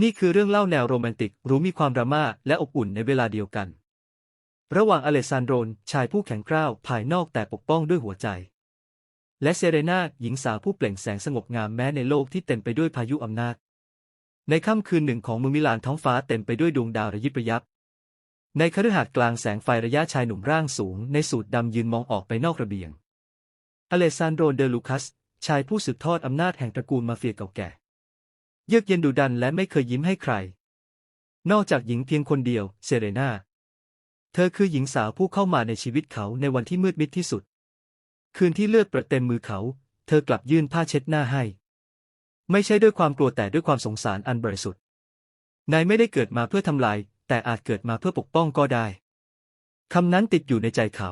นี่คือเรื่องเล่าแนวโรแมนติก รู้มีความดราม่าและอบอุ่นในเวลาเดียวกัน ระหว่างอเลซานโดรนชายผู้แข็งกร้าวภายนอกแต่ปกป้องด้วยหัวใจ และเซเรนาหญิงสาวผู้เปล่งแสงสงบงามแม้ในโลกที่เต็มไปด้วยพายุอำนาจ ในค่ำคืนหนึ่งของเมืองมิลานท้องฟ้าเต็มไปด้วยดวงดาวระยิบระยับ ในคฤหาสน์กลางแสงไฟระยะชายหนุ่มร่างสูง ในสูทดำยืนมองออกไปนอกระเบียง อเลซานโดรเดลูคัส ชายผู้สืบทอดอำนาจแห่งตระกูลมาเฟียเก่าแก่ เยือกเย็นดุดันและไม่เคยยิ้มให้ใคร นอกจากหญิงเพียงคนเดียว เซเรนาเธอคือหญิงสาวผู้เข้ามาในชีวิตเขาในวันที่มืดมิดที่สุด คืนที่เลือดประเต็มมือเขา เธอกลับยื่นผ้าเช็ดหน้าให้ ไม่ใช่ด้วยความกลัวแต่ด้วยความสงสารอันบริสุทธิ์นายไม่ได้เกิดมาเพื่อทำลาย แต่อาจเกิดมาเพื่อปกป้องก็ได้คำนั้นติดอยู่ในใจเขา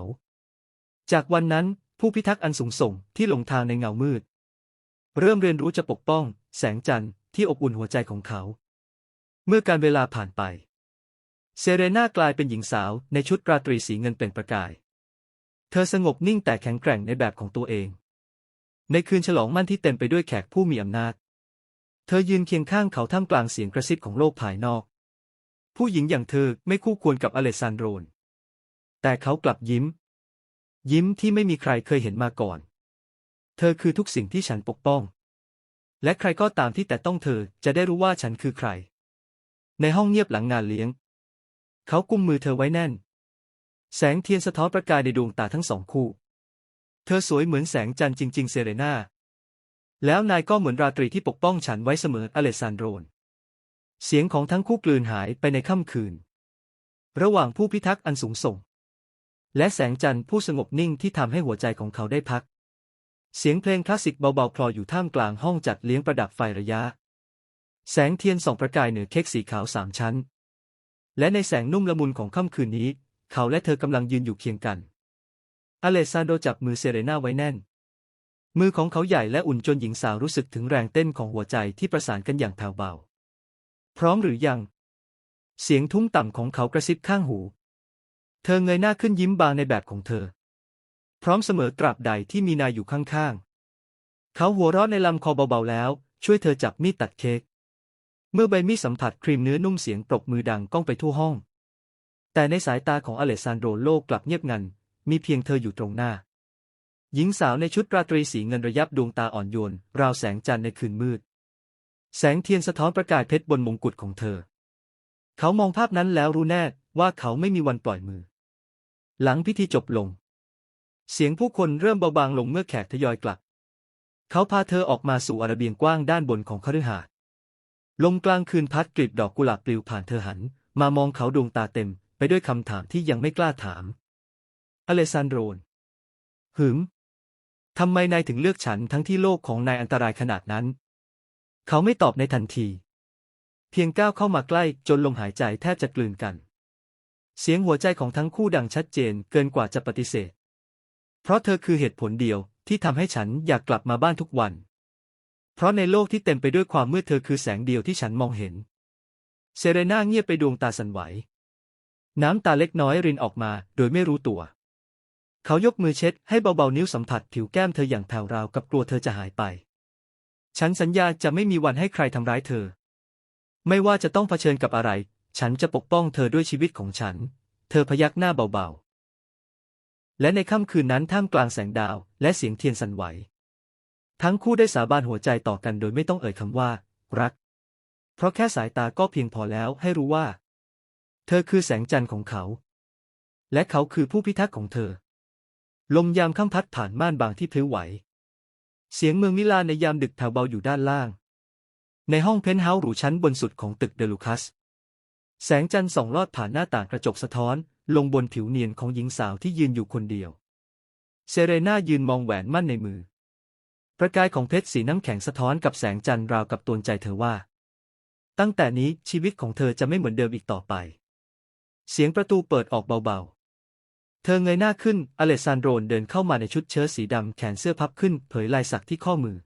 จากวันนั้นผู้พิทักษ์อันสูงส่งที่หลงทางในเงามืด เริ่มเรียนรู้จะปกป้อง แสงจันทร์ ที่อบอุ่นหัวใจของเขา เมื่อการเวลาผ่านไป เซเรนากลายเป็นหญิงสาวในชุดราตรีสีเงินเป็นประกาย เธอสงบนิ่งแต่แข็งแกร่งในแบบของตัวเอง ในคืนฉลองมั่นที่เต็มไปด้วยแขกผู้มีอำนาจ เธอยืนเคียงข้างเขาท่ามกลางเสียงกระซิบของโลกภายนอก ผู้หญิงอย่างเธอไม่คู่ควรกับอเลซานโดรน แต่เขากลับยิ้ม ยิ้มที่ไม่มีใครเคยเห็นมาก่อน เธอคือทุกสิ่งที่ฉันปกป้อง และใครก็ตามที่แต่ต้องเธอจะได้รู้ว่าฉันคือใคร ในห้องเงียบหลังงานเลี้ยง เขากุมมือเธอไว้แน่น แสงเทียนสะท้อนประกายในดวงตาทั้งสองคู่ เธอสวยเหมือนแสงจันทร์จริง ๆ เซเรนาแล้วนายก็เหมือนราตรีที่ปกป้องฉันไว้เสมออเลซานโดรน เสียงของทั้งคู่กลืนหายไปในค่ำคืน ระหว่างผู้พิทักษ์อันสูงส่ง และแสงจันทร์ผู้สงบนิ่งที่ทำให้หัวใจของเขาได้พัก เสียงเพลงคลาสสิกเบาๆคลออยู่ท่ามกลางห้องจัดเลี้ยงประดับไฟระยะ แสงเทียนส่องประกายเหนือเค้กสีขาวสามชั้น และในแสงนุ่มละมุนของค่ำคืนนี้ เขาและเธอกำลังยืนอยู่เคียงกัน อเลซานโดจับมือเซเรนาไว้แน่น มือของเขาใหญ่และอุ่นจนหญิงสาวรู้สึกถึงแรงเต้นของหัวใจที่ประสานกันอย่างแผ่วเบา พร้อมหรือยัง เสียงทุ้มต่ำของเขากระซิบข้างหู เธอเงยหน้าขึ้นยิ้มบางในแบบของเธอ พร้อมเสมอตราบใดที่มีนายอยู่ข้างๆ เขาหัวเราะในลำคอเบาๆแล้ว ช่วยเธอจับมีดตัดเค้ก เมื่อใบมีดสัมผัสครีมเนื้อนุ่มเสียงปรบมือดังก้องไปทั่วห้อง แต่ในสายตาของอเลซานโดโลกกลับเงียบงัน มีเพียงเธออยู่ตรงหน้า หญิงสาวในชุดราตรีสีเงินระยับดวงตาอ่อนโยน ราวแสงจันทร์ในคืนมืด แสงเทียนสะท้อนประกายเพชรบนมงกุฎของเธอ เขามองภาพนั้นแล้วรู้แน่ว่าเขาไม่มีวันปล่อยมือ หลังพิธีจบลง เสียงผู้คนเริ่มเบาบางลงเมื่อแขกทยอยกลับ เขาพาเธอออกมาสู่อาระเบียงกว้างด้านบนของคฤหาสน์ลมกลางคืนพัดกลีบดอกกุหลาบปลิวผ่านเธอหัน มามองเขาดวงตาเต็ม ไปด้วยคำถามที่ยังไม่กล้าถาม อเลซานโดรนหืมทำไมนายถึงเลือกฉันทั้งที่โลกของนายอันตรายขนาดนั้น เขาไม่ตอบในทันที เพียงก้าวเข้ามาใกล้จนลมหายใจแทบจะกลืนกัน เสียงหัวใจของทั้งคู่ดังชัดเจนเกินกว่าจะปฏิเสธ เพราะเธอคือเหตุผลเดียวที่ทำให้ฉันอยากกลับมาบ้านทุกวัน เพราะในโลกที่เต็มไปด้วยความมืดเธอคือแสงเดียวที่ฉันมองเห็น เซเรนาเงียบไปดวงตาสั่นไหว น้ำตาเล็กน้อยรินออกมาโดยไม่รู้ตัว เขายกมือเช็ดให้เบาๆนิ้วสัมผัสผิวแก้มเธออย่างแผ่วราวกับกลัวเธอจะหายไป ฉันสัญญาจะไม่มีวันให้ใครทำร้ายเธอ ไม่ว่าจะต้องเผชิญกับอะไร ฉันจะปกป้องเธอด้วยชีวิตของฉัน เธอพยักหน้าเบาๆ และในค่ำคืนนั้นท่ามกลางแสงดาว และเสียงเทียนสั่นไหว ทั้งคู่ได้สาบานหัวใจต่อกันโดยไม่ต้องเอ่ยคำว่า รัก เพราะแค่สายตาก็เพียงพอแล้วให้รู้ว่า เธอคือแสงจันทร์ของเขา และเขาคือผู้พิทักษ์ของเธอ ลมยามค่ำพัดผ่านม่านบางที่พลิ้วไหว เสียงเมืองมิลานในยามดึกแผ่วเบาอยู่ด้านล่าง ในห้องเพนท์เฮาส์หรูชั้นบนสุดของตึกเดลูคัส แสงจันทร์ส่องลอดผ่านหน้าต่างกระจกสะท้อน ลงบนผิวเนียนของหญิงสาวที่ยืนอยู่คนเดียว เซเรน่ายืนมองแหวนมั่นในมือ ประกายของเพชรสีน้ำแข็งสะท้อนกับแสงจันทร์ราวกับตวนใจเธอว่า ตั้งแต่นี้ชีวิตของเธอจะไม่เหมือนเดิมอีกต่อไป เสียงประตูเปิดออกเบาๆ เธอเงยหน้าขึ้น อเลซานโดรนเดินเข้ามาในชุดเชิ้ตสีดำแขนเสื้อพับขึ้น เผยลายสักที่ข้อมือ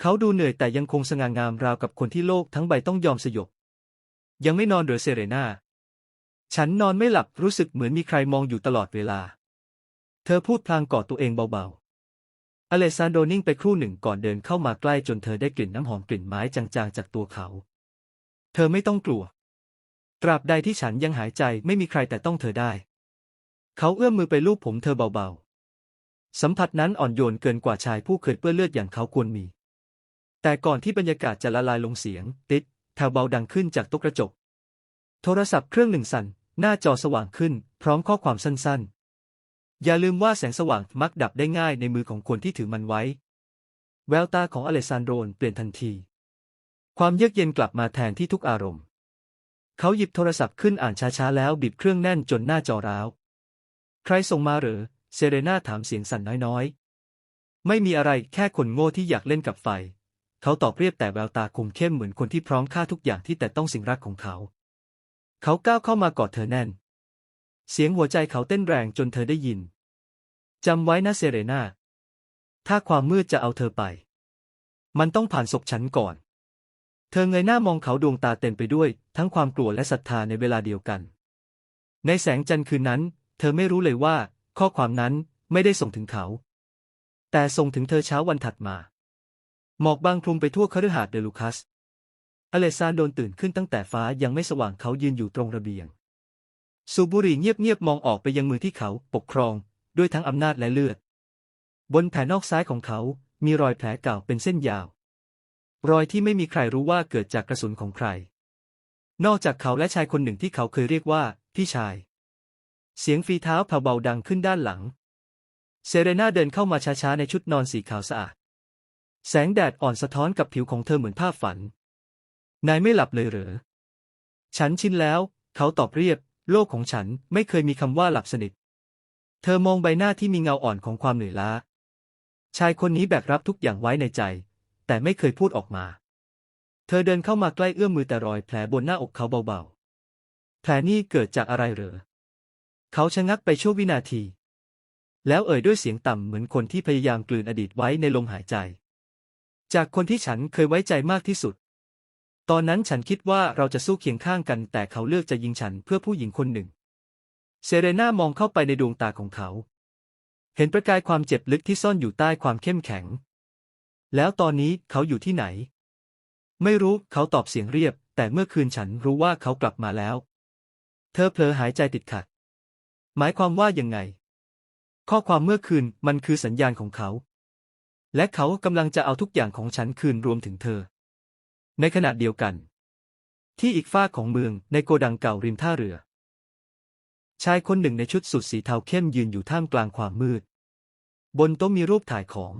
เขาดูเหนื่อยแต่ยังคงสง่างามราวกับคนที่โลกทั้งใบต้องยอมสยบ ยังไม่นอนเหรือเซเรน่า ฉันนอนไม่หลับรู้สึกเหมือนมีใครมองอยู่ตลอดเวลา เธอพูดพลางกอดตัวเองเบาๆ อเลซานโดนิ่งไปครู่หนึ่งก่อนเดินเข้ามาใกล้จนเธอได้กลิ่นน้ำหอมกลิ่นไม้จางๆจากตัวเขา เธอไม่ต้องกลัว ตราบใดที่ฉันยังหายใจไม่มีใครแต่ต้องเธอได้ เขาเอื้อมมือไปลูบผมเธอเบาๆ สัมผัสนั้นอ่อนโยนเกินกว่าชายผู้เคยเปื้อนเลือดอย่างเขาควรมี แต่ก่อนที่บรรยากาศจะละลายลงเสียง ติดแถวเบาดังขึ้นจากโต๊ะกระจก โทรศัพท์เครื่องหนึ่งสั่น หน้าจอสว่างขึ้น พร้อมข้อความสั้นๆ อย่าลืมว่าแสงสว่างมักดับได้ง่ายในมือของคนที่ถือมันไว้ แววตาของอเลซานโดรนเปลี่ยนทันที ความเยือกเย็นกลับมาแทนที่ทุกอารมณ์ เขาหยิบโทรศัพท์ขึ้นอ่านช้าๆแล้วบิดเครื่องแน่นจนหน้าจอร้าว ใครส่งมาหรือเซเรนาถามเสียงสั่นน้อยๆ ไม่มีอะไรแค่คนโง่ที่อยากเล่นกับไฟ เขาตอบเรียบแต่แววตาคมเข้มเหมือนคนที่พร้อมฆ่าทุกอย่างที่แต่ต้องสิ่งรักของเขา เขาก้าวเข้ามากอดเธอแน่น เสียงหัวใจเขาเต้นแรงจนเธอได้ยิน จำไว้นะเซเรนาถ้าความมืดจะเอาเธอไป มันต้องผ่านศพฉันก่อน เธอเงยหน้ามองเขาดวงตาเต็มไปด้วย ทั้งความกลัวและศรัทธาในเวลาเดียวกัน ในแสงจันทร์คืนนั้น เธอไม่รู้เลยว่า ข้อความนั้นไม่ได้ส่งถึงเขา แต่ส่งถึงเธอเช้าวันถัดมา หมอกบางคลุมไปทั่วคฤหาสน์เดลูคัส อเลซานโดนตื่นขึ้นตั้งแต่ฟ้ายังไม่สว่างเขายืนอยู่ตรงระเบียง สูบุรีเงียบๆมองออกไปยังมือที่เขาปกครอง ด้วยทั้งอำนาจและเลือด บนแผ่นนอกซ้ายของเขา มีรอยแผลเก่าเป็นเส้นยาว รอยที่ไม่มีใครรู้ว่าเกิดจากกระสุนของใคร นอกจากเขาและชายคนหนึ่งที่เขาเคยเรียกว่า พี่ชาย เสียงฝีเท้าแผ่วเบาดังขึ้นด้านหลัง เซเรนาเดินเข้ามาช้าๆในชุดนอนสีขาวสะอาด แสงแดดอ่อนสะท้อนกับผิวของเธอเหมือนภาพฝัน นายไม่หลับเลยเหรอ ฉันชินแล้ว เขาตอบเรียบ โลกของฉันไม่เคยมีคำว่าหลับสนิท เธอมองใบหน้าที่มีเงาอ่อนของความเหนื่อยล้า ชายคนนี้แบกรับทุกอย่างไว้ในใจ แต่ไม่เคยพูดออกมา เธอเดินเข้ามาใกล้เอื้อมมือแต่รอยแผลบนหน้าอกเขาเบาๆ แผลนี่เกิดจากอะไรเหรอ เขาชะงักไปชั่ววินาที แล้วเอ่ยด้วยเสียงต่ำเหมือนคนที่พยายามกลืนอดีตไว้ในลมหายใจ จากคนที่ฉันเคยไว้ใจมากที่สุด ตอนนั้นฉันคิดว่าเราจะสู้เคียงข้างกัน แต่เขาเลือกจะยิงฉันเพื่อผู้หญิงคนหนึ่ง เซเรนามองเข้าไปในดวงตาของเขา เห็นประกายความเจ็บลึกที่ซ่อนอยู่ใต้ความเข้มแข็ง แล้วตอนนี้เขาอยู่ที่ไหน ไม่รู้เขาตอบเสียงเรียบ แต่เมื่อคืนฉันรู้ว่าเขากลับมาแล้ว เธอเผลอหายใจติดขัด หมายความว่ายังไง ข้อความเมื่อคืนมันคือสัญญาณของเขา และเขากำลังจะเอาทุกอย่างของฉันคืนรวมถึงเธอ ในขณะเดียวกัน ที่อีกฝากของเมืองในโกดังเก่าริมท่าเรือ ชายคนหนึ่งในชุดสุดสีเทาเข้มยืนอยู่ท่ามกลางความมืด บนโต๊ะมีรูปถ่ายของ